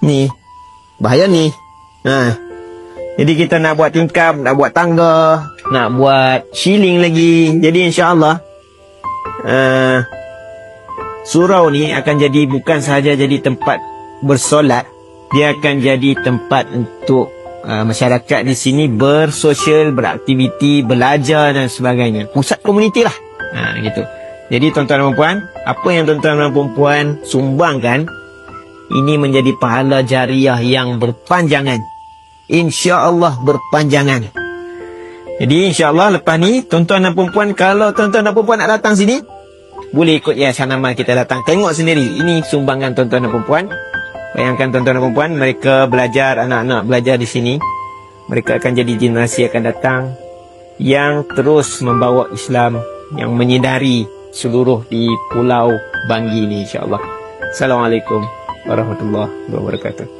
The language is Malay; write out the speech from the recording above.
Ni. Bahaya ni. Ha. Jadi kita nak buat tingkap, nak buat tangga, nak buat shilling lagi. Jadi insya-Allah uh, surau ni akan jadi bukan sahaja jadi tempat bersolat, dia akan jadi tempat untuk uh, masyarakat di sini bersosial, beraktiviti, belajar dan sebagainya. Pusat komuniti lah. Ha, gitu. Jadi tuan-tuan dan puan, apa yang tuan-tuan dan puan sumbangkan ini menjadi pahala jariah yang berpanjangan. InsyaAllah berpanjangan. Jadi insyaAllah lepas ni, tuan-tuan dan perempuan, kalau tuan-tuan dan perempuan nak datang sini, boleh ikut Yayasan Amal kita datang. Tengok sendiri. Ini sumbangan tuan-tuan dan perempuan. Bayangkan tuan-tuan dan perempuan, mereka belajar, anak-anak belajar di sini. Mereka akan jadi generasi akan datang yang terus membawa Islam, yang menyedari seluruh di Pulau Banggi ini insyaAllah. Assalamualaikum warahmatullahi wabarakatuh.